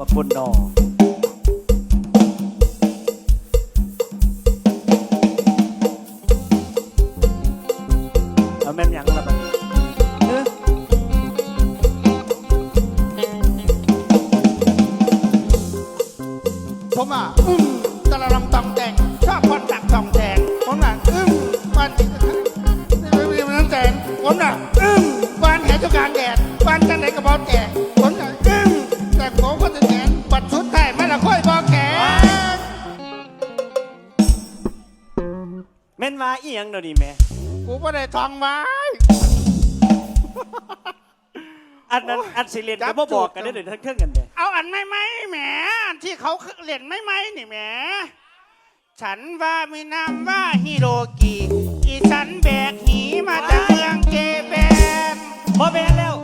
บักคนนอ ทองไว้อันนั้นโอ้ยอันสิเรียนจัก็บบ่บอกจุดกันได้อเดี๋ยวทั้งเครื่องกันแม่เอาอันไม่ไหมแหมอันที่เขาเล่นไม่ไหมนี่แหมฉันว่ามีนามว่าฮิโรกิอีฉันแบกหีมาจากเมืองเจแปนบ่แม่นแล้ว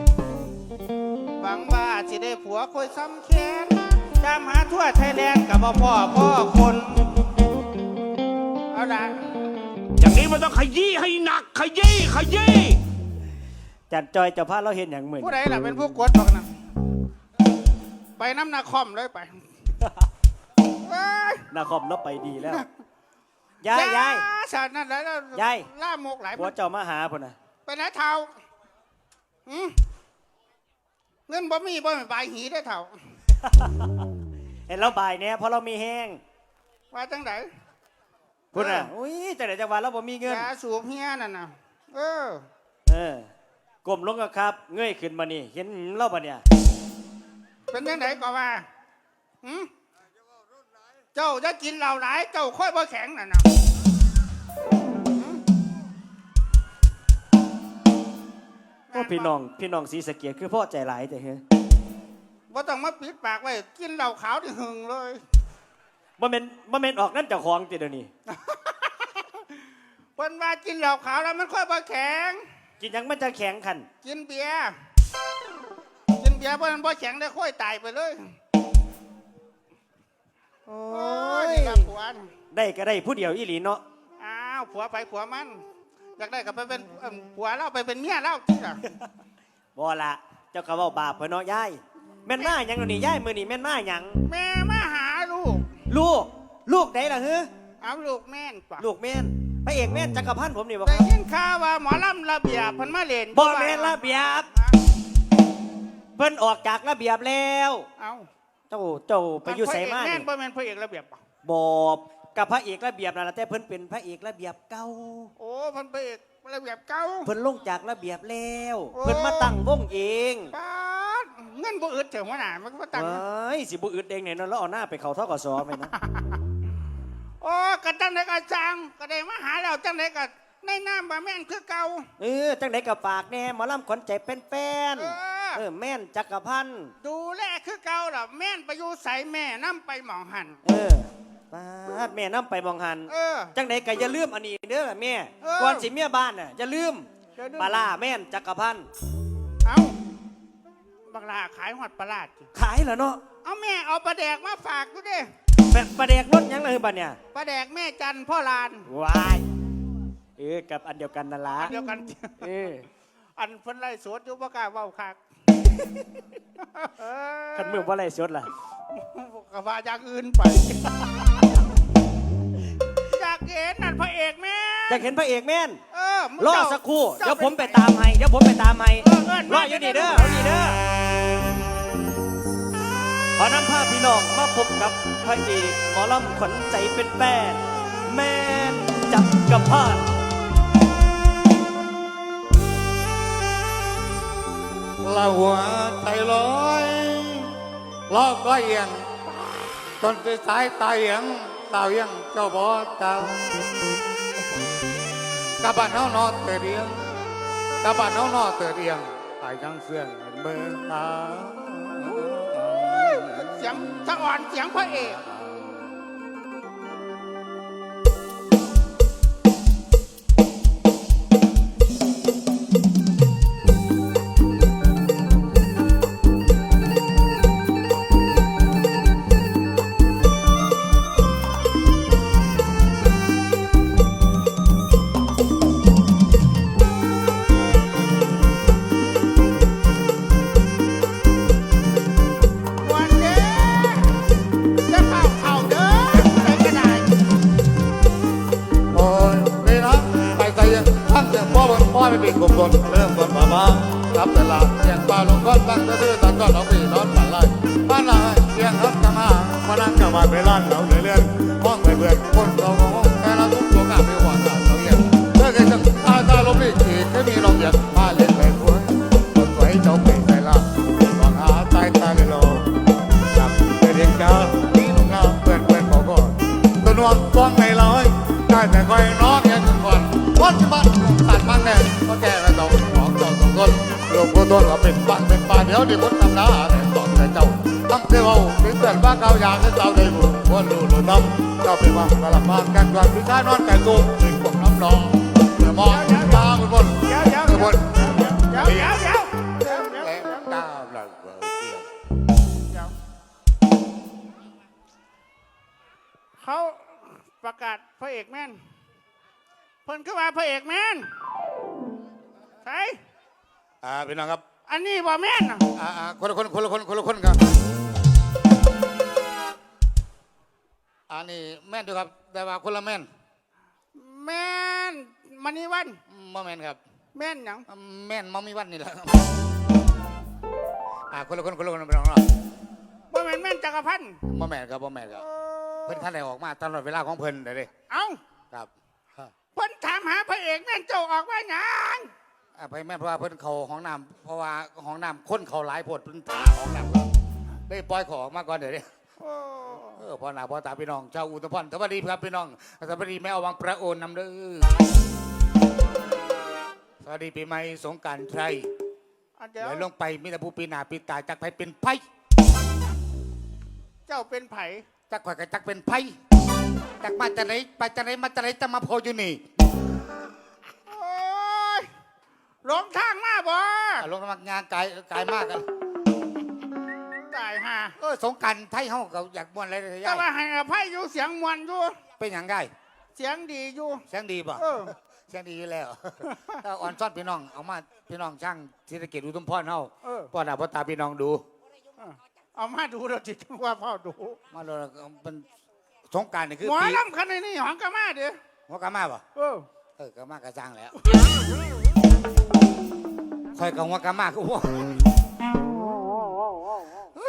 หวังว่าสิได้ผัวคอยซ้ำแค้นตามหาทั่วไทยแลนด์กับบ่พ่อพ่อคน เอาละอย่างนี้ มันต้องขยี้ให้หนัก ขยี้ขยี้จันจอยเจ้าพาเราเห็นอย่างเหมือนผู้ใดล่ะเป็นผู้กดบอกนะไปน้ำนาคอมเลยไปเอ้ยนาคอมเราไปดีแล้วยายยาย สารนั่นแล้วยาย ล่ามกหลายผัวเจ้ามาหาพุ่นน่ะไปไหนเท่าหืมเงินบ่มีบ่มีใบหีได้เท่า เห็นเราบ่ายแน่เพราะเรามีแห้ง ว่าจังได พุ่นน่ะอุ้ยจังไดจังหวะเราบ่มีเงิน ยาสูบเฮียนั่นน่ะ เออ เออก้มลงก็ครับ เงยขึ้นมานี่ เห็นเราปะเนี่ย เป็นยังไงก็ว่าหืมเจ้าจะกินเหล้าหลาย เจ้าค่อยบ่แข็งน่ะนะโอ้พี่น้อง พี่น้องสีสะเกียคือพ่อใจหลายแต่เฮ้ยบ่ต้องมาปิดปากไว้ กินเหล้าขาวที่หึงเลย บ่แม่นบ่แม่นออกนั่นเจ้าของติเดี๋ยวนี้ เพิ่นว่ากินเหล้าขาวแล้วมันค่อยบ่แข็ง กินหยังมันจะแข็งขันกินเบียร์กินเบียร์เพราะมันบ่แข็งได้ค่อยตายไปเลยโอ้โอ้ยยนี่ครับผัวน่ะได้ก็ได้ผู้เดียวอีหลีเนาะอ้าวผัวไปผัวมันอยากได้ก็ไปเป็นเอิ่มผัวเราไปเป็นเมียเราที่ล่ะบ่ละเจ้าก็เว้าบาปเพิ่นเนาะยายแม่นมาหยังเดี๋ยวนี้ยายมื้อนี้แม่นมาหยังแม่มาหา ลูก ลูกลูกใดล่ะเฮ้อเอาลูกแม่นปะลูกแม่นพระเอกแม่นจักรพันธ์ผมนี่บ่คได้รับยินข่าวว่าหมอลำระเบียบเพิ่นมาเล่นบ่แม่นระเบียบ เพิ่นออกจากระเบียบแล้ว เอาเจ้าเจ้าไปอยู่ไสมาแม่นี่นบ่แม่นพระเอกระเบียบปะบอบกับพระเอกระเบียบนั่นแหละแต่เพิ่นเป็นพระเอกระเบียบเก่าโอ้เพิ่นพระเอก ระเบียบเก่าเพิ่นลงจากระเบียบแล้วโอ้เพิ่นมาตั้งวงเองปาดเงินบ่อึดเถอะหัวหน้ามันก็บ่ตังค์เอ้ยสิบ่อึดเองเนี่ยเนาะแล้วเอาหน้าไปเข้าทกสไปนะโอ้กะจังไดก็จังก็ได้มาหาแล้วจังไดก็ในน้ำบ่แม่นคือเก่าเออจังไดก็ฝากแน่หมอลำขวัญใจเป็นแฟนเออเออแม่นจักรพันธ์ดูแลคือเก่าล่ะแม่นไปอยู่ใส่แม่นํไปหมองหันเออ ปาดแม่นํไปมองหัน เออ จังไดก็อย่าลืมอันนี้เด้อแม่เออ ก่อนสิเมียบ้านน่ะอย่าลืมอย่าลืมปลาร้าแม่นจักรพันธ์เอาบักลาขายหอดปลาลาดจิขายเหรอเนาะเอาแม่เอาปลาแดกมาฝากกูดิแบบประเดกรถยังเลยบัดเนี่ยปลาแดกแม่จันพ่อลานวายเออกับอันเดียวกันนั่นละอันเดียวกัน เอออันเพิ่นไล่สวดอยู่บ่กล้าเว้าคักขันมือว่าอะไรสดล่ะ ก็ว่าอย่างอื่นไปอยาก เห็นนั่นพระเอกแม่อยากเห็นพระเอกแม่นเออมึงรอเจ้าสักครู่เจ้าเดี๋ยวผมไปนตามให้เดี๋ยวผมไปตามให้เออเอิ้นรมาออยู่นี่เด้อจะได้เอานี่เด้อขอนำภาพพี่น้องมาพบกับพระเอกหมอลำขวัญใจเป็นแป้นแม่นจับกับพาดละหัวใจลอยล้อก็เอียงต้นที่สายตาเอียง ตาเวียงเจ้าบ่เตากับบ้านเฮานอเตเรียงกับบ้านเฮานอเตเรียงตายทั้งเสื่องเบิ่งตาเสียงสะอ่อนเสียงพระเอก ลตัวไงร้อยได้แต่คอยน้องยังถึงก่อนวันที่บ้านตัดมันแน่ก็แก่แล้วต้องของเจ้าสองคนลูกผู้ต้นก็เป็นบ้านเป็นป่าเดี๋ยวเดี๋ยวพุทธทำนาแต่ต้องแต่เจ้าตั้งเจ้าถึงเกิดว่าเขาอยากให้เจ้าได้บุญ วันรู้หลุดน้ำเจ้าเป็นว่าตลบมากันก่อนพี่ชายนอนแต่ตุ้มถึงพวกน้ำนองเมื่อมองตาคุณบนเดี๋ยวเดี๋ยวคุณบนเดี๋ยวเดี๋ยวเดี๋ยวเดี๋ยวเดี๋ยวแล้เดี๋ยววตาหลังเกี่ยวเดียวเขาประกาศพระเอกแม่นเพิ่นขึ้นมาพระเอกแม่นใช่อ่าพี่น้องครับ อันนี้บ่แม่นน่ะอ่าอ่าคนละคนคนละคนคนละคนครับ นนี้แม่นด้วยครับ แต่ว่าคนละแม่นแม่นมณีวัน บ่แม่นครับ แม่นหยังแม่นมอมีวันนี่แหละครับอ่าคนละคนคนละคนเป็นของเราบ่แม่นแม่นจักรพันธ์บ่แม่นครับบ่แม่นครับ เพิ่นท่านได้ออกมาตลอดเวลาของเพิ่นเด้อเด้เอ้าครับเพิ่นถามหาพระเอกแม่นเจ้าออกว่าหยังอ่าไปแม่นเพราะว่าเพิ่นเขาห้องน้ำเพราะว่าห้องน้ำคนเขาหลายโพดเพิ่นตาห้องน้ำครับได้ปล่อยของออกมาก่อนเดี๋ยวนี้ โอ้เออพ่อหน้าพ่อตาพี่น้องชาวอุตภพรสวัสดีครับพี่น้องสวัสดีแม่เอาวังประโอนนำเด้อสวัสดีปีใหม่สงกรารไทยอันเดี๋ยวเดี๋ยวลงไปมีแต่ผู้ปีหน้าปีตาจักไปเป็นไผเจ้าเป็นไผจักข่อยก็จักเป็นไผจักมาจากไหนไปจากไหนมาจากไหนจะมาโพออยู่นี่โอ้ยหลงทางมาบ่อะลงมางานกายกายมากกันตายห่า เออสงกรารไทยเฮาก็อยากม่วนอะไรเลยแต่ยายว่าให้อภัยอยู่เสียงมวนอยู่ เป็นหยังได้เสียงดีอยู่ เสียงดีป่ะเออ เสียงดีอยู่แล้ว ถ้าอ่อนซ้อนพี่น้องเอามาพี่น้องช่างเศรษฐกิจอุดมพรเฮาเออ พ่อหน้าพ่อตาพี่น้องดู เอามาดูเราจิตว่าพ่อดูมาเลยเป็นสงกรารนี่คือหมอปีลำคันนี้หองกะมาเด้อหัวกามาป่ะเออเออกามาก็สร้างแล้วคอยกับหัวกามาก็หัว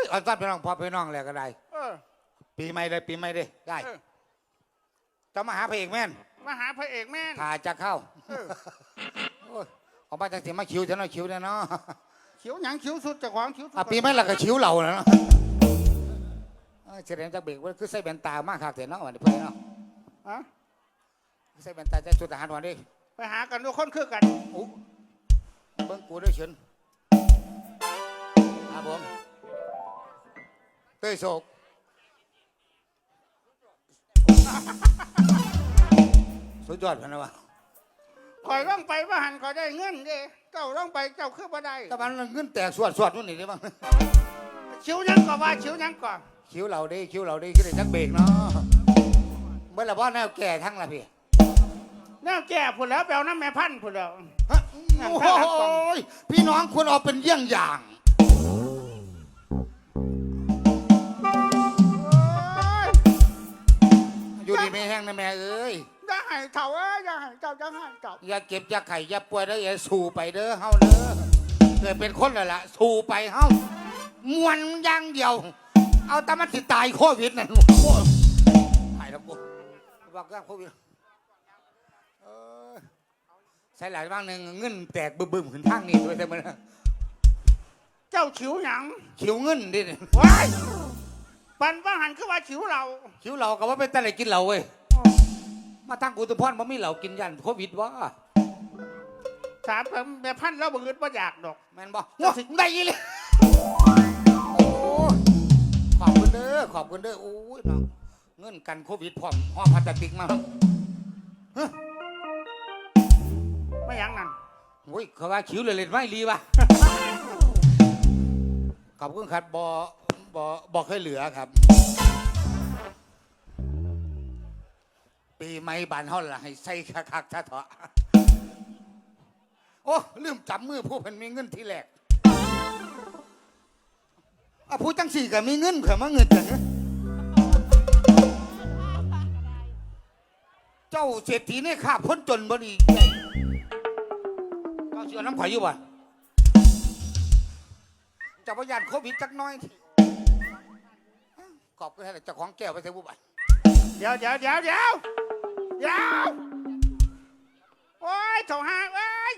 เฮ้ยอ่อนซ้อนพี่น้องพอพี่น้องแล้วก็ได้ เออปีใหม่เลยปีใหม่เลยได้เออจะมาหาพระเอกแม่นมาหาพระเอกแม่น ถ่าจะเข้าเออ โอ้ยออกมาจากเสียมาคิวจะน้อยคิวเนี่ยเนาะคิ้วหยังคิ้วสุดเจากของคิ้วสุดอะปีใหม่ละก็คิวเราเนาะเออเฉลียมจากเบรกว่าคือใส่แว่นตามากคักเถอะเนาะวันนี้เพื่อนเนาะอะใส่แว่นตาใจสุดทหารวันนี้ไปหากันดูคนคือกัน อู้เบิ้งกูด้วยเชิญ ต้ยโศกสุดยอดพันนะวะคอยร่องไปว่าหันคอยได้เงินเด้เจ้าร่องไปเจ้าคือบ่ได้แต่มันเงินแตกสวดสวดนู่นนี่ได้บ้างคิ้วหยังก่อว่าคิ้วหยังก่อคิ้วเราดิคิ้วเราดิคิ้วได้จักเบรกเนาะเมื่อละว่าแนวแก่ทั้งละพี่แนวแก่พูดแล้วแปลวน้ำแม่พันธุ์พูดแล้วฮะโอ้ยพี่น้องควรเอาเป็นเยี่ยงอย่าง อยู่ดีไม่แห้งนะแม่เอ้ยอย่าให้เถ่าเอ้ยอย่าให้เจ้าอย่าให้เจ้าอย่าเก็บอย่าไข่อย่าป่วยเด้ออย่าสู้ไปเด้อเฮาเด้อเกิดเป็นคนแล้วล่ะสู้ไปเฮามวนอย่างเดียว เอาแต่มันสิตายโควิดนั่นโอ้ยหายแล้วกูบอกว่าโควิดเออใส่หลายบ้างหนึ่งเงินแตกบึ้มๆขึ้นทางนี้ด้วยแต่มันเจ้าคิ้วหยังขิวเงินดิเนี่ย ว้าย ปันว่าหันคือว่าคิ้วเราขิวเราก็ว่าเป็นแต่ไหนกินเหล้าเว้ยมาตั้งกูตุพรบ่มีเหล้ากินยันโควิดวะถามแม่พันธุ์เราบ่เงินบ่อยากดอกแม่นบ่ว้าได้อีเลยโอ้ขอบคุณเด้อขอบคุณเด้อโอ้ยเนาะเงินกันโควิดพร้อมห่อพลาสติกมาไม่หยังนั่นโอ้ยเขาว่าขิวเลยเล่นไม่รีวะขอบคุณครับบอ บอบอเคยเหลือครับ ปีใหม่บานเฮาล่ะให้ใส่คักๆซะเถอะโอ้ลืมจับมือผู้เพิ่นมีเงินทีแรกอะผู้จังสี่ก็มีเงินเผื่อมาเงินจังเจ้าเศรษฐีเนี่ยข้าพ้นจนบ่ดีอยู่น้ำข่อยอยู่บ่จะพยานโควิดจักน้อย ขอบคุณให้เจ้าของแก้วไปเถอะบุบเดี๋ยวเดี๋ยวเดี๋ยวเดี๋ยวเดี๋ยวโอ้ยโถหาเอ้ย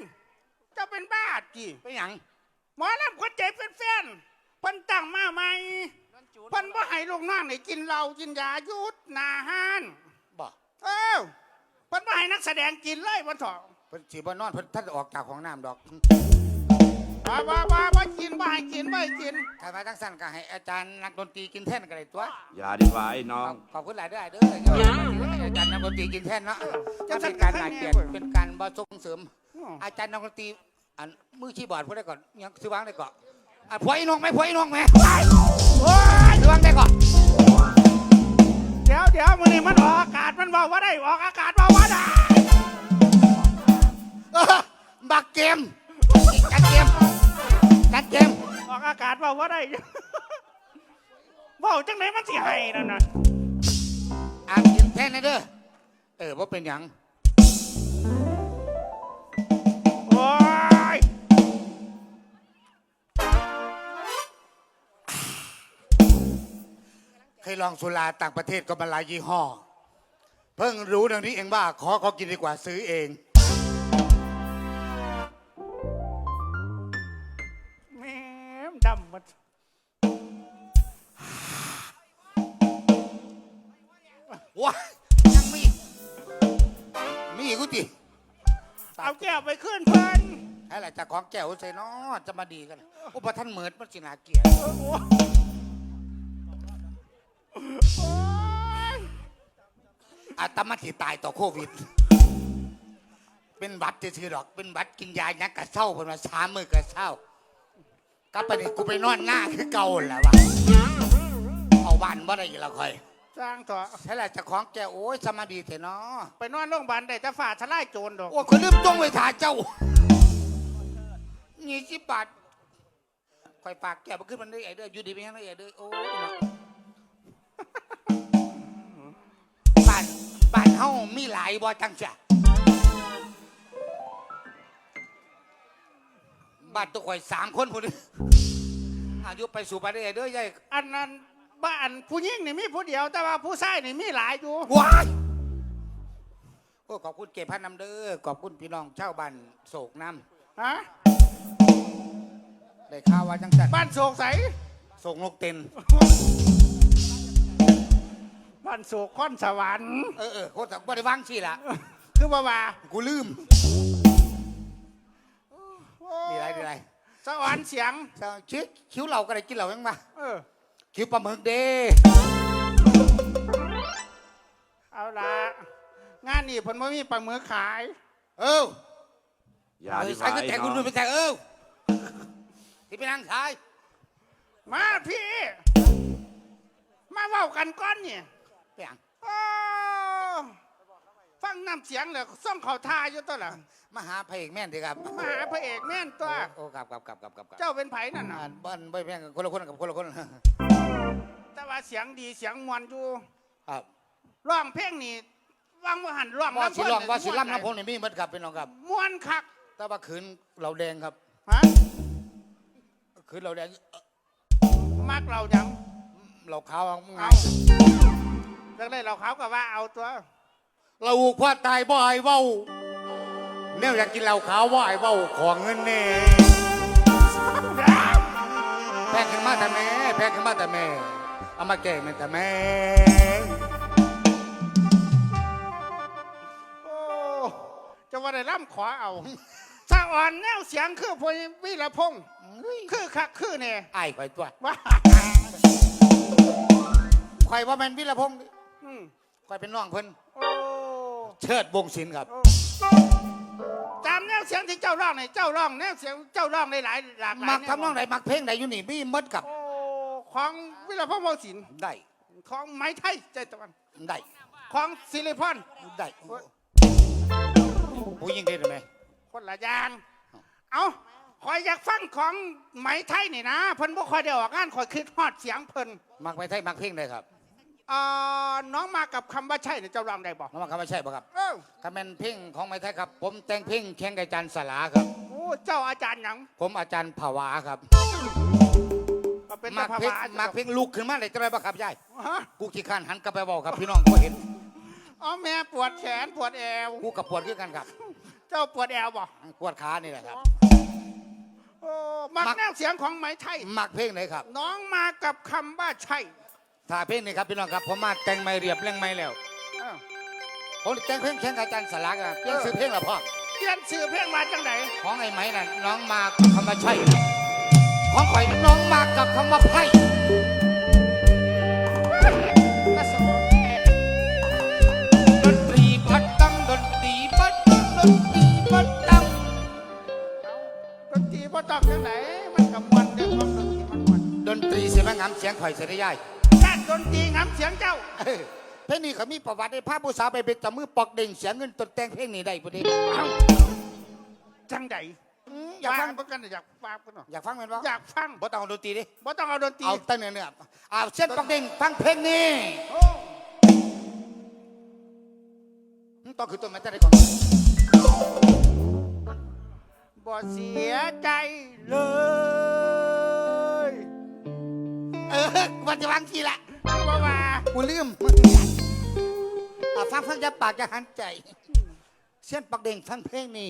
เจ้าเป็นบ้าจีไปหยังหมอลำคนเจ็บเป็นแฟนเพิ่นตั้งมาใหม่เพิ่นบ่ให้ลูกน้องนี่กินเหล้ากินยาหยุดหนาห้านบ่เออเพิ่นบ่ให้นักแสดงกินเลยวันเถอะ เพิ่นสิบ่นอนเพิ่นท่านออกจากของน้ำดอก บ่บ่บ่บ่กินบ่ให้กินบ่ให้กินถ้ามาทั้งสั้นก็ให้อาจารย์นักดนตรีกินแท่นกันเลยตัว อย่าดีกว่าไอ้น้อของบขอบคุณหลายเด้อเด้ออาจารย์นักดนตรีกินแท่นเนาะจะเป็นการนาเกียรติเป็นการบ่ส่งเสริม อาจารย์นักดนตรีอันมือคีย์บอร์ดพูดได้ก่อนยังซื้อวางได้ก่อนอะพวยน้องไหมพวยน้องไหมโอ้ยซื้อวางได้ก่อนเดี๋ยวเดี๋ยวมื้อนี้มันออกอากาศมันบอกว่าได้ออกอากาศบอกว่าได้เออบักเกม จัดเกมจัดเกมออกอากาศบอกว่าได้บอกจังไหนมันสิให้นั่นน่ะอ่านกินแท่นนะเด้อเออว่าเป็นหยังโอ้ยเคยลองสุราต่างประเทศก็มาหลายยี่ห้อ เพิ่งรู้เรื่องนี้เองว่าขอเขากินดีกว่าซื้อเอง แก้วไปขึ้นเพิ่นให้หละจากของแก้วใส่นอจะมาดีกันอุปท่านเหมิดมันสินาเกลียดโอ้โหโอ้ยอาตมาสิตายต่อโควิด เป็นบัตรซื่อๆดอก เป็นบัตรกินยายักกระเศร้าเป็นมาสามมือกระเศร้ากลับไปนี่กูไปนอนหน้าคือเก่าแหล้ววะเอาบ้านบ่ได้อีกแล้วค่อย สร้างเถอะใช่แหละจากของแก้วโอ้ยสมาดีเถอะเนาะไปนอนโรงพยาบาลได้แต่ฝ่าทลายโจรดอกโอ้ยคนลืมจ้องไว้ถ่าเจ้านี่สิบบาทคอยฝากแก้วมาขึ้นมันได้ไอ้เด้ออยู่ดีไปยังได้ไอ้เด้อโอ้ยเนาะบ้านบ้านเฮามีหลายบ่จังจ้ะบ้านตัวข่อยสามคนพุ่นนี่อายุไปสู่ไปได้ไอ้เด้อยายอันนั้น บ้านผู้หญิงนี่มีผู้เดียว แต่ว่าผู้ชายนี่มีหลายอยู่ว้ายโอ้ขอบคุณเก็บพันนำเด้อขอบคุณพี่น้องชาวบ้านโศกน้ฮะำได้ข่าวว่าจังจันบ้านโศกใสโศกนกเต็นบ้านโศกค้อนสวรรค์เออเออโคตรบ่ได้วางสิล่ะ คือบ่าว่ากูลืมดีไรดีไรสวรรค์เสียงเจ้าชิคิ้วเราก็ได้กินเรายังมาเออ คิ้วปลาหมึกเด้เอาละงานนี่เพิ่นบ่มีปลาหมึกขาย เอออย่าเอดีอกว่าใส่ก็ไอ้แต่งน้คุอณงดูไปแต่งเออที่ไปนั่งขายมาพี่ มาเว้ากันก้อนเนี่ยไปยังโอ้ฟังน้ำเสียงเลยส่องเขาทาอยู่ตัวละมาหาพระเอกแม่นดีครับมาหาพระเอกแม่นตัว โอ้กลับกลับกลับกลับกลับกลับเจ้าเป็นไผนั่นน่ะอ่านบ้านไม่แม่งกันคนละคนกับคนละคนแต่ ว่าเสียงดีเสียงมวนอยู่ครับร้องเพลงนี่วางว่าหันร้องว่าสิลองำเพิ่นว่าสิล่ำม่วน้ำพงนี่มีหมัดครับพี่น้องครับม่วนคักแต่ว่าคืนเราแดงครับฮะคืนเราแดงเอ่อมักเราจังเราขาวเอาไงเอาเรื่องได้เราเขาก็ว่าเอาตัว เราพ่อตายบ่ไอายเว้าแนวอยากกินเหล้าขาวบ่ไอายเว้าของเงินแน่แพงขึ้นมาแต่แม่แพงขึ้นมาแต่แม่ เอามาแก่แม่แต่แม่โอ้จะว่าได้ร่ำขอเอาสะอ่อนแนวเสียงคือพลวิรพงษ์คือคักคือเนี่ยไอ้ายข่อยตัวว่าข่อยว่าแม่นวิรพงษ์อืมข่อยเป็นน้องเพิ่นโอ้เชิดวงศิลป์ครับ ตามแนวเสียงที่เจ้าร้องเนี่ยเจ้าร้องแนวเสียงเจ้าร้องได้หลายหลากหลายมักแวทำน้องไหนมักเพลงไหนอยู่นี่มีหมดกับ โอ้ ของวิรพงษ์วงศิลป์ได้ของไม้ไทยใจตะวันได้ของศิริพรได้ผู้ยิงได้ไหมคนละอย่างเอาคอยอยากฟังของไหมไทยนี่นะเพิ่นบ่คอยได้ออกงานคอยคิดฮอดเสียงเพิ่นมักไม่ใช่มักเพลงได้ครับเอ่อน้องมากับคำว่าใช่เนี่ยเจ้าร้องได้บอกน้องมักคำไม่ใช่ป่ะครับเออคำเป็นเพลงของไม่ใช่ครับ ผมแต่งเพลงแข่งกับจันสลาครับโอ้เจ้าอาจารย์หยังผมอาจารย์ภาวาครับ ก็เป็นมาตาพเพลงวามาเพลงลุกขึ้นมาเลยจะได้ปะครับยายฮะกูขี้ข้านหันกลับไปบอกครับพี่น้องก็เห็นอ๋อแม่ปวดแขนปวดแอว กูกับปวดคือกันครับเจ้าปวดแอวบ่ปวดขานี่แหละครับ โอ้มักมัก แนวเสียงของไหมไทยมักเพลงไหนครับ น้องมากับคำว่าใช่ถ้าเพลงนี้ครับพี่น้องครับผมมาแต่งไม่เรียบเร่งไม่แล้วอ้าว ผมแต่งเพลงแข่งกับอาจารย์สลักอะเปลี่ยนซื้อเพลงละพ่อเปลี่ยนสื่อเพลงมาจังไหนของไอ้ไหมน่ะน้องมากับคำว่าใช่ ของข่อยน้องมากับคำว่าไพ่ดนตรีพัดตั้งดนตรีพัดตั้งดนตรีพัดตั้งดนตรีบ่ต้องจังไหนมันกับมวนเรื่องของดนตรีมันมวนดนตรีเสียงงามเสียงข่อยเสียได้ย่ายด้านดนตรีงำเสียงเจ้าเพลงนี้เขามีประวัติในภาพผู้สาวไปเป็นจับมือปอกเด่งเสียงเงินตนแต่งเพลงนี้ได้พอดีจังไหน อืมอยากฟังเพื่อนอยากฟังกันหน่อยอยากฟังไหมวะอยากฟังบ่ต้องเอาดนตรีดิบ่ต้องเอาดนตรีเอาตั้งเนื้อเนื้อเอาเส้นปอกเด่งฟังเพลงนี้โอ้อืมต้องคือต้นไม้จะได้ก่อนบ่เสียใจเลยเออวันจะวางทีละบ่ว่ากูลืมอะฟังฟังจะปากจะหันใจ เส้นปอกเด่งฟังเพลงนี้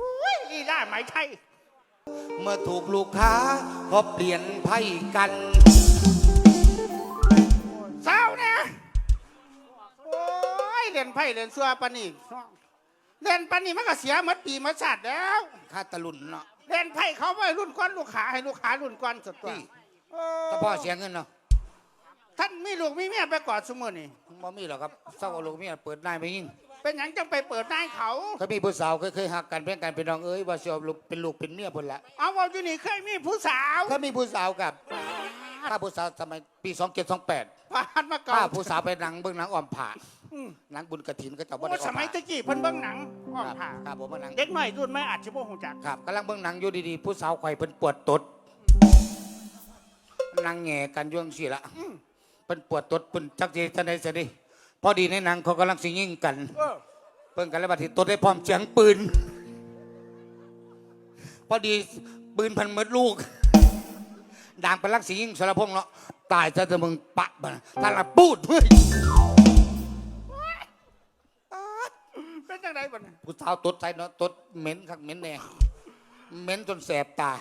อุ้ยลีลาไหมไทยเมื่อถูกลูกค้าก็เปลี่ยนไพ่กันสาวเนี่ยโอ้ยเล่นไพ่เล่นซัวปานนี่เล่นปานนี่มันก็เสียหมดปีหมดชาติแล้วค่าตะลุนเนาะเล่นไพ่เขาไว้รุ่นก้อนลูกขาให้ลูกขารุ่นก้อนสุดตัวนี่โอ้เฉพาะเสียเงินเนาะท่านมีลูกมีเมียไปกอดสมุนี่บ่มีหรอกครับเศร้าลูกเมียเปิดนายไปยิ่ง เป็นหยังจังไปเปิดหน้าให้เขาเคยมีผู้สาวเคยเคยหักกันเพื่อนกันเป็นน้องเอ้ยว่าเสียลูกเป็นลูกเป็นเมียพุ่นละเอาว่าอยู่นี่เคยมีผู้สาวเคยมีผู้สาวกับข้าผู้สาวสมัยปีสองเจ็ดสองแปดผ่านมาก่อข้านผู้สาวไปหนังเบื้องหนังอ่อมผ่าอืมหนังบุญกระถินก็จะบ่โอ้ได้อสอมมัยผ่าตะกี้เพิ่นเบิ่งหนังอ้อมครับผ่าครับผมมาหนังเด็กหน่อยรุ่นไม่อาจจะบ่ฮู้จักครับกำลังเบื้องหนังอยู่ดีๆผู้สาวไข่อยเพิ่นปวดตดนั่งแง่กันอยวจั่งสิละเพิ่นปวดตดเพิ่นจักจีจะไหนสิดิ พอดีในหนังเขากำลังสิยิงกัน เออเพิ่นกันแล้วบัดนี้ตดได้พร้อมเสียงปืน พอดีปืนพันเมดลูกด่างเป็นลักสิยิงสารพงษ์เนาะตายจะจะมึงปะมันถ้าละปูดเฮ้ยเป็นจังไดบัดนี้ผู้สาวตดใส่เนาะตดเหม็นคักเหม็นแน่เหม็นจนแสบตา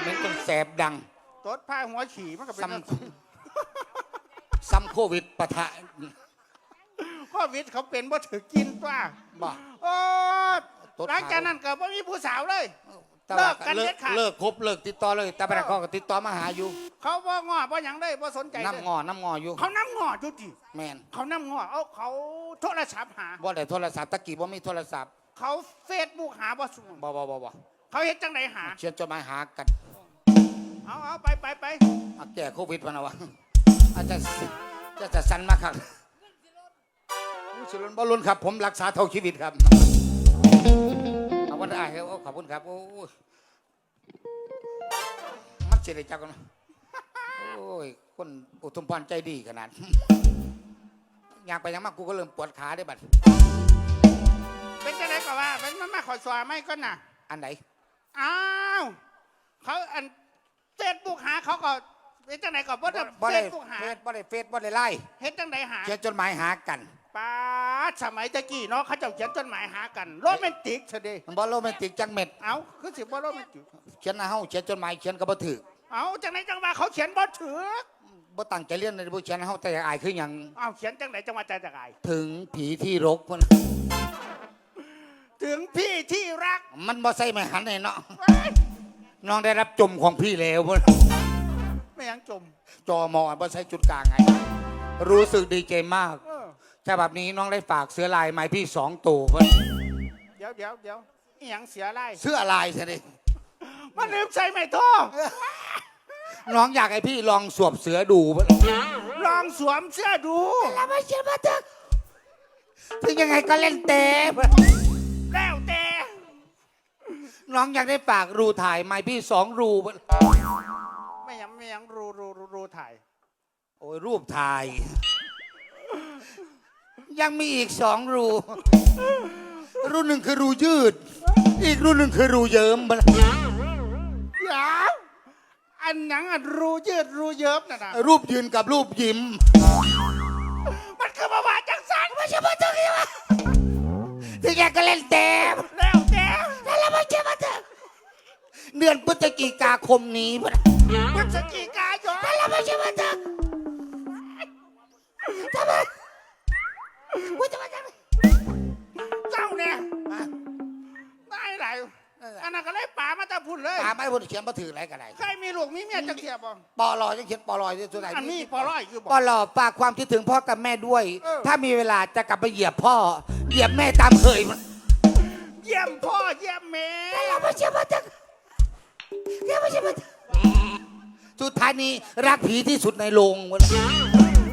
เหม็นจนแสบดัง ตดผ้าหัวฉี่มันก็เป็นซ้ำซ้ำ โควิดปะทะโควิดเขาเป็นบ่ถือกินตัวบ่โอ้ตดหลังจากนั้นก็บ่มีผู้สาวเลยแต่ว่าเลิกกันเลิเด็กดขาด เลิกครบเลิกติดต่อเลย แต่ปะนั้นก็ติดต่อมาหาอยู่เขาบ่ง้อบ่หยังเลยบ่สนใจเลยน้ำงอน้ำงออยู่เขาน้ำง้อจุติแมนเขาน้ำง้อเอาเขาโทรศัพท์หา บ่ได้โทรศัพท์ตะกี้บ่มีโทรศัพท์เขาเฟซบุ๊กหาบ่สูบ่บ่บ่บ่เขาเฮ็ดจังไดหาเขียนจดหมายหากันเอาเอาไปไปไปอาแก้โควิดพะนะวะอาจจะ จะจะสันมากครับอู้สิลุนบ่ลุนครับ ผมรักษาเท่าชีวิตครับเอาวันได้ครับโอ้ขอบคุณครับโอ้ยมันเสียใจจังกันโอ้ยคนอุทุมพรใจดีขนาด อยากไปยังมากกูก็เริ่มปวดขาได้บัดเป็นจังไดก็ว่าเป็นมันมาขอสวาไม่ก็น่ะ อันไหนอ้าวเขาอันเฟซบุ๊กหาเขาก็ เป็นจังไดก็บ่ได้บ่เฟได้ซบุ๊กหาเฟซบ่ได้เฟซบ่ได้ไล่เฮ็ดจังไดหาเขียนจดหมายหากันป้าดสมัยตะกี้เนาะเขาเจ้าเขียนจดหมายหากันโรแมนติกเถอะเด้มันบ่โรแมนติกจังเม็ดเอ้าคือสิบ่โรแมนติกเขียนหน้าเฮาเขียนจดหมายเขียนก็บ่ถือเอ้าจังไดจังว่าเขาเขียนบ่ถือบ่ตั้งใจเรียนในบ่เขียนให้เฮาแต่อยากอายคือหยังเอ้าเขียนจังไดจังว่าใจจะไอายถึงผีที่รกพุ่นถึงพี่ที่รัก มันบ่ใส่ไม่หันให้เนาะน้องได้รับจมของพี่แล้วพุ่น ไม่ยังจม จอมอบ่ใส่จุดกลางไง รู้สึกดีใจมากเออ ฉบับนี้น้องได้ฝากเสื้อลายไม้พี่สองตัวพุ่นเดี๋ยวเดี๋ยวเดี๋ยวอีหยังเสียไรเสื้อลายซะดิมันลืมใส่ไม่โท่อน้องอยากให้พี่ลองสวมเสือดูพุ่นลองสวมเสื้อดู แล้วไม่เชื่อมาเถอะถึงยังไงก็เล่นเตะพุ่นแล้วแต่น้องอยากได้ฝากรูถ่ายไม้พี่สองรูพุ่นไม่ ยังไม่ยังรูรูรูรูถ่าย โอ้ยรูปถ่าย ยังมีอีกสองรู รูหนึ่งคือรูยืด อีกรูหนึ่งคือรูเยิ้มบัดเดี๋ยวอันหนังอันรูยืดรูเยิบน่ะนะรูปยืนกับรูปยิ้ม มันคือประวัติจังสันไม่ใช่มาถึงนี่วะที่แกก็เล่นเต็ม เดือนพฤศจิกาคมนี้บัดพฤศจิกายนแล้วมันจะมาถึงทำไมว่าจะมาทำไมเจ้าเนี่ยอะได้ไรอันนั้นก็เลยป่ามาแตะพุ่นเลยตามไม่พูดเขียนมาถืออะไรกันไหนใครมีลูกมีเมียจังเทียบบ่ปอลอยจะเขียนปอลอยที่ตัวไหนอันนี้ปอร้อยคือบ่ปอลอฝากความคิดถึงพ่อกับแม่ด้วยเออถ้ามีเวลาจะกลับไปเหยียบพ่อ เหยียบแม่ตามเคยมันเยี่ยมพ่อเยี่ยมแม่เราไม่ใช่มาถึง เราไม่ใช่มาถึงสุดท้ายนี้รักผีที่สุดในโรงวัน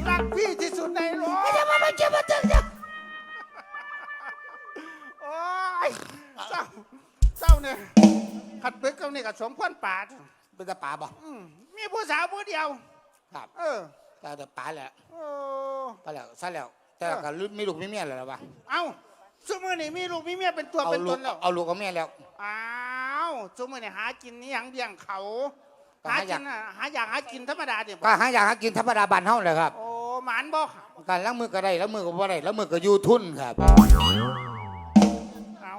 รักพี่ที่สุดในโลก จะมาไม่ใช่มาถึงเนี่ยโอ้ยเจ้าเจ้าเนี่ยขัดปึกกับนี่กับสมควรป่าเป็นตาป๋าบ่อืมมีผู้สาวผู้เดียว ครับเออแต่แต่ป๋าแหละโอ้ป๋าแล้วซะแล้ว แต่ก็มีลูกมีเมียแล้วหรอวะเอ้าซุมือนี่มีลูกมีเมียเป็นตัวเอาเป็นลูตกนแล้วเอาลูกกับเมียแล้วอ้า วซุมือนี่หากินนี่หยังเบี่ยงเขา ก็หาหาอกิยาก นน่ะหาอยากหากินธรรมดาเนี่ยก็หาอยากหากินธรรมดาบ้านเฮาเลยครับโอ้หมานบ่การล้างมือก็ได้ล้างมือก็บ่ได้ล้างมือก็อยู่ทุนครับ เอา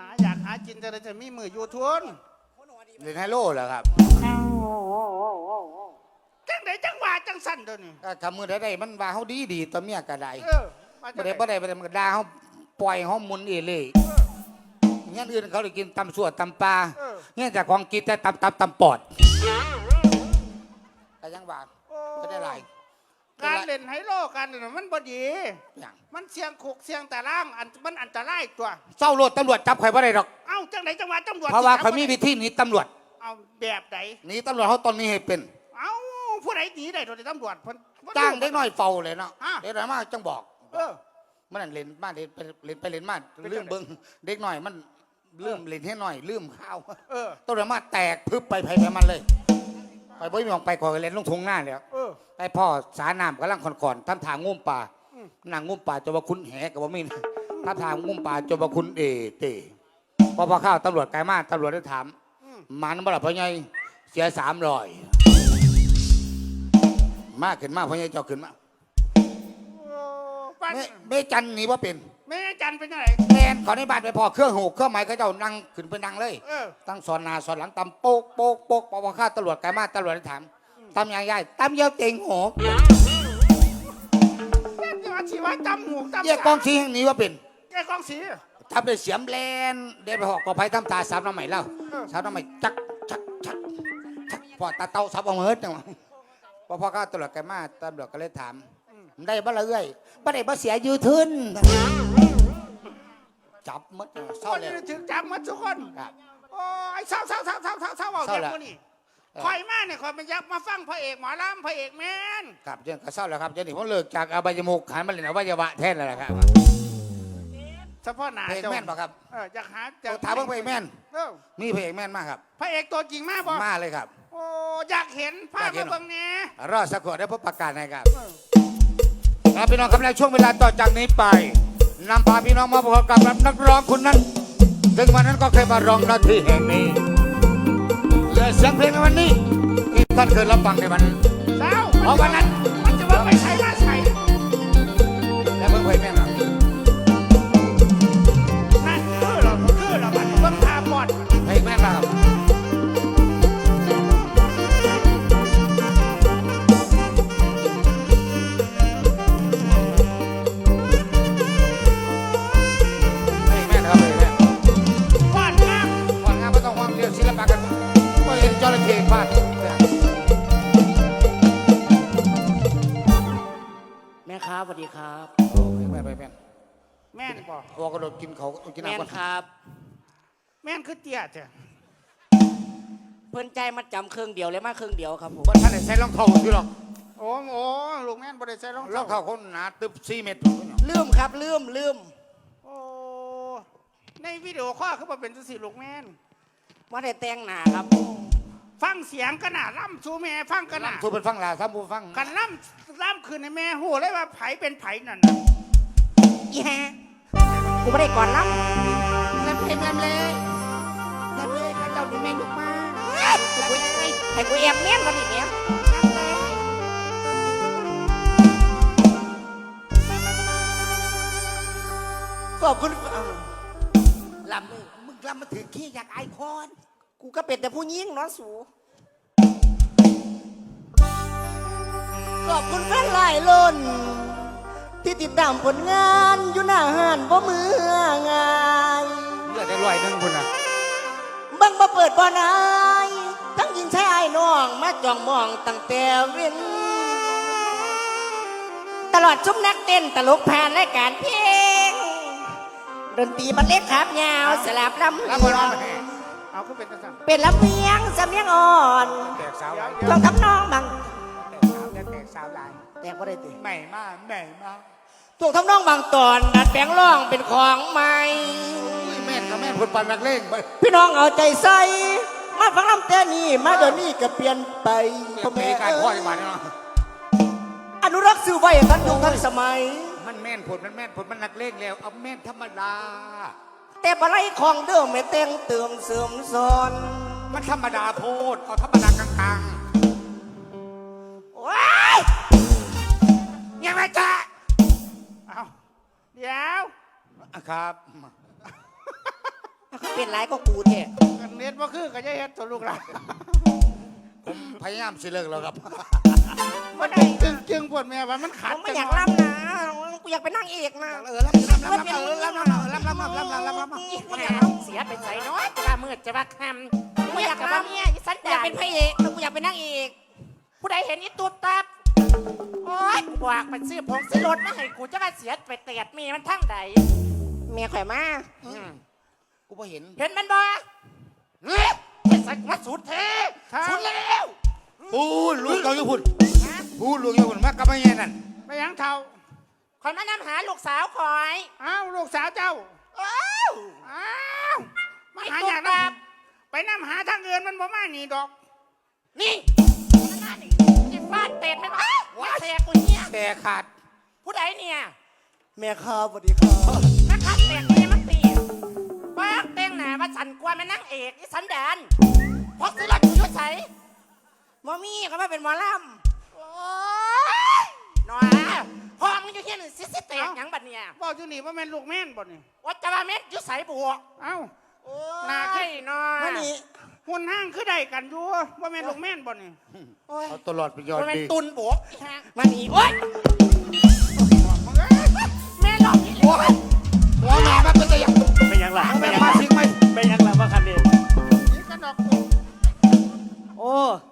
หาอยากหากินจะได้จะมีมืออยู่ทุนเล่นไฮโลเหรอครับจังไดจังหวะจังสั่นเดี๋ยวนี้ก็ทำมือได้ได้มันว่าเฮาดีดีๆตัวเมียก็ได้เออมาจับ่งได้ไดบ่ได้บ่ได้มันก็ด่าเฮาปล่อยเฮาหมุนเอเล่เงี้ยอื่นเขาได้กินตำสั่วตำปลาเออ เงี้ยจากของกินแต่ตำตำตำปอดก็ยังว่าโอ้ไม่ได้ไรการเล่นไฮโลกันน่ะมันบ่ดี อย่างมันเสียงขุกเสียงแต่ล่างอันมันอันตรายตัว เศร้าโลดตำรวจจับข่อยบ่ได้ดอก เอ้าจังไดจังหวะตำรวจเพราะว่าสิจับข่อยมีวิธีหนีตำรวจเอาแบบไหนหนีตำรวจเขาตอนนี้ให้เป็น เอ้าผู้ใดหนีได้โดยตำรวจเพิ่นเพิ่นจ้างเด็กน้อยเฝ้าเลยเนาะอะ เด็กน้อยมากจังบอกเออ มันนั่นเล่นมาเล่นไปเล่นไปเล่นมาเป็นจังลืมเบิ้งเด็กน้อยมัน ลืมเล่นให้หน่อยลืมข้าวเออตำรวจมาแตกพึบไปไผไปมันเลย ไปบ่มีมองไปก่อนเล่นลงทงหน้าแล้วเออ ไปพ่อสาน้ำกำลังก่อนๆทำทางงุ่มป่าอืม นางงุ่มป่าจนว่าคุณแหกับว่ามีนะทำทางงุ่มป่าจนว่าคุณเอเตพอพอเข้าตำรวจไกลมากตำรวจได้ถามอืมมันบ่ล่ะพ่อใหญ่เสียสามร้อย มากขึ้นมากพ่อใหญ่เจ้าขึ้นมาโอ้ ปันแม่แม่จันหนีว่าเป็นแม่จันเป็นยังไงแทนขอในบ้านไปพอเครื่องหูเครื่องหมายเขาเจ้านั่งขึ้นไปนั่งเลย เออตั้งสอนหนาสอนหลังตำโป๊กโป๊กโป๊กพอพอเข้าตำรวจไกลมากตำรวจได้ถามตำยังไงตำเยี่ยวเต็งหัวแม่จะมาชีว่าจำหูจำเยี่ยกองชี้แห่งนี้ว่าเป็นแกกองสีทำเป็นเสียมแลนเดินไปหอกกอไผ่ทำตาสามน้ำใหม่เล่าเออสามน้ำใหม่จักจักจักจักพอตาเต้าสับเอาเมิดจังหวะพอพ่อเข้าตำรวจไกลมากตำรวจก็เลยถาม ได้บ่ละเอ้ยบ่ได้บ่เสียอยูทุนจับหมัดเศคร้านเลย นี้ถึงจับหมาทุกคนครับโอ้ยเศร้าเศร้าเศร้าเศร้าเศร้าเศร้าเอาเศร้าเด็กแล้วคนนี้เออคอยมาเนี่ยคอยเป็นยักษ์มาฟังพระเอกหมอลำพระเอกแมนครับเจ้าก็เศร้าแล้วครับเจ้าหนี่ผมเลิกจากอบายมุกหันมาเล่นอวัยวะแทนแล้วล่ะครับเฉพาะหนาเพลงจ้าแม่นป่ะครับเอออยากหาโอ้ถามว่าเพลงแม่น เออมีเพลงแม่นมากครับ พระเอกตัวจริงมากบ่มาเลยครับ โอ้อยากเห็นภาพอยากเห็มาน เบิ่งเนี่ยรอสักครู่ได้พบประกาศให้ครับ เออ ครับพี่น้องครับและช่วงเวลาต่อจากนี้ไปนำพาพี่น้องมาพบกับนักร้องคนนั้นถึงวันนั้นก็เคยมาร้องหน้าที่แห่งนี้และเสียงเพลงในวันนี้ที่ท่านเคยรับฟังในวันนั้นเศร้าเพราะวันนั้น กระโดดกินเขากินแม่น้ำนก่อนครับ แม่นคือเตี้ยจ้ะเพื่อนใจมาจำเครื่องเดียวเลยมาเครื่องเดียวครับผมว่าท่านได้ใช้รองเท้าอยู่หรอกโอ้โหลูกแม่นบ่ได้ใส่รองรองเท้าเท้าคนหนาตึบสี่เมตรลืมครับลืมลืมโอ้ในวิดีโอข้อลคือบ่เป็นจังซี่ลูกแม่น ว่าได้แต่งหน้าครับฟังเสียงกันน่ะล่ำสู่แม่ฟังกันน่ะ ทุบเป็นฟังลาซ้ำผู้ฟังกันล่ำล่ำคืนในแม่หูเลยว่าไผเป็นไผนั่นน่ะอีแฮ กูไม่ได้ก่อนล้ลำเลยลำเลยลำเลยข้าเจ้าดูแม่ลูกมาำกูให้กูแอบเมียนวันนี้เมียขอบคุณอ้าวลำเลยมึงลำมาถือขี้อยากไอคอน กูก็เป็นแต่ผู้หญิงเนาะสูขอบคุณแฟนหลายล้น ที่ติดตามผลงานอยู่หน้าห้านบ่มือง่ายเลือดได้ลอยหนึงคุณน่ะเบังบ่เปิดบ่นายทั้งยิงชายอ้ายน้องมาจ้องมองตั้งแต่เว้นตลอดชุมนักเต้นตลกผ่านรายการเพลงดนตรีบรรเลงขับยาวสลับลำแล้วเลีบอยลงมาแห่เอาก็เป็นตะสั่งเป็นลำเมียงสำเนียงอ่อนแตกสาวลายลองทำนองบางแตกสาวแตกสาวลายแต่ก็ได้ติใหม่มากใหม่มาก ถูกทำนองบางตอนดัดแปลงร้องเป็นของใหม่อุ้ยแม่นกับแม่นคนปันนักเลงไปพี่น้องเอาใจใส่มาฟังลำแต่นี้มาเดี๋ยวนี้ก็เปลี่ยนไปพ่อแม่การพ่อจังหวัดเนาะอนุรักษ์สื่อไว้ทันยุคทันสมัย มันแม่นผลมันแม่นผลมันนักเลงแล้วเอาแม่นธรรมดา แต่ปลาไหลของเดิมไม่แต่งเติมเสริมซ้อนมันธรรมดาโพดเอาธรรมดากลางว้ ครับเป็นไรก็กูแท้กันเน็ตว่าคือก็จะเฮ็ดตัวลูกหลานผมพยายามสิเลิกแล้วครับ มันได้จึงจึงปวดแม่ว่ามันขาดผมไม่อยากล่ำนะกูอยากเป็นนางเอกนะเออรับรับรับเออรับรับรับรับรับรับรับรับรับเสียไปใส่น้อยจะว่ามืดจะว่าคำกูอยากกับว่าเมียอีสันกูอยาดากนเป็นพระเอกแล้วกูอยากเป็นนางเอกผู้ใดเห็นอีตูดตับโอ๊ยกูบอกไปซื้อผงซื้อรถมาให้กูจะว่าเสียไปเตียดเมียมันทั้งใด เมียข่อยมากูพอเห็นเห็นมันบ่เฮ้ยไอ้สักมาสุดเทสุดแล้วพูดลูกเราอยู่พุ่นพูดลูกอยู่พุ่นมากกับไม่แย่นั่นไปยังเท่าคอยมานำหาลูกสาวคอยเอ้าลูกสาวเจ้าอ้าวอ้าวมาไอ้หาตูอดย่างตันั้นบไปนำหาทางเงินมันบ่มานี่ดอก นี่นั่นนี่ไอ้ฟาดเป็ดมันอ้าวว่าแทกกูเนี่ยแต่ขาดผู้ใดเนี่ย แม่ครับสวัสดีครับ นาว่าฉันกลัวแม่นั่งเอกอีสันดานเพราะซื้อรถกูอยุ่ใส่มอมี่เขามาเป็นหมอลโอ๊ยหน่อยพ่อมึงอยู่ที่หนึ่งซิซิเตกหยังบัดเนี่ยบ่อยู่นี่ว่าแม่นลูกแม่นบ่นี่ว่าจะว่าเม็ดอยุ่ใส่บวกเอ้า โอ้หน้าขึ้ยน หน่อำยมานี่หุ่นห้างคือได้กันอยู่ว่าแม่นลูกแม่นบ่นี่โอ้ยเอาตลอดไปยอดมันเป็นดีตุนบวกอีห่ามานี่โอ๊ยแม่หลอกนี่เลยหัวแม่มันเป็นตัวอย่าง ไม่ยังล่ะเอาไม่แม่ยังมาล่ะสิงไหมไม่ยัง Ó.